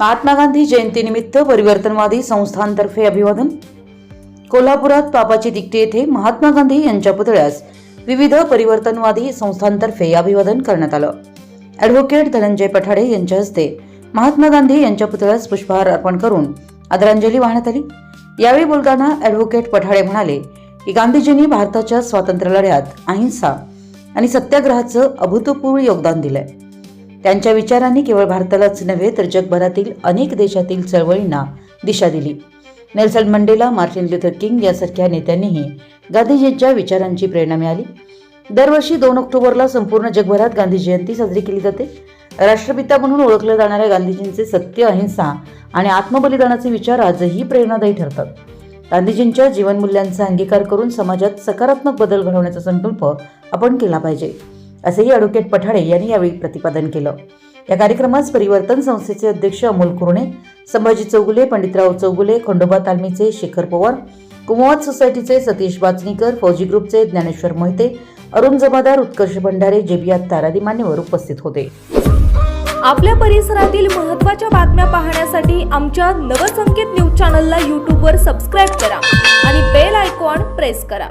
महात्मा गांधी जयंतीनिमित्त परिवर्तनवादी संस्थांतर्फे अभिवादन. कोल्हापुरात पापाची दिकटी येथे महात्मा गांधी यांच्या पुतळ्यास विविध परिवर्तनवादी संस्थांतर्फे अभिवादन करण्यात आलं. ॲडव्होकेट धनंजय पठाडे यांच्या हस्ते महात्मा गांधी यांच्या पुतळ्यास पुष्पहार अर्पण करून आदरांजली वाहण्यात आली. यावेळी बोलताना ॲडव्होकेट पठाडे म्हणाले की गांधीजींनी भारताच्या स्वातंत्र्य लढ्यात अहिंसा आणि सत्याग्रहाचं अभूतपूर्व योगदान दिलंय. त्यांच्या विचारांनी केवळ भारतालाच नव्हे तर जगभरातील अनेक देशातील चळवळींना दिशा दिली. Nelson Mandela Martin Luther King यासारख्या नेत्यांनीही गांधीजींच्या विचारांची प्रेरणा मिळाली. दरवर्षी दोन ऑक्टोबरला संपूर्ण जगभरात गांधी जयंती साजरी केली जाते. राष्ट्रपिता म्हणून ओळखल्या जाणाऱ्या गांधीजींचे सत्य अहिंसा आणि आत्मबलिदानाचे विचार आजही प्रेरणादायी ठरतात. गांधीजींच्या जीवनमूल्यांचा अंगीकार करून समाजात सकारात्मक बदल घडवण्याचा संकल्प आपण केला पाहिजे. असेही ॲडव्होकेट पठाडे यांनी यावेळी प्रतिपादन केलं. या कार्यक्रमास परिवर्तन संस्थेचे अध्यक्ष अमोल कुरणे संभाजी चौगुले पंडितराव चौगुले खंडोबा तालमीचे शेखर पवार कुमवत सोसायटीचे सतीश बाचणीकर फौजी ग्रुपचे ज्ञानेश्वर मोहिते अरुण जमादार उत्कर्ष भंडारे जेबी तारादी मान्यवर उपस्थित होते. आपल्या परिसरातील महत्त्वाच्या बातम्या पाहण्यासाठी आमच्या नवसंकेत न्यूज चॅनलला यूट्यूबवर सबस्क्राईब करा आणि बेल आयकॉन प्रेस करा.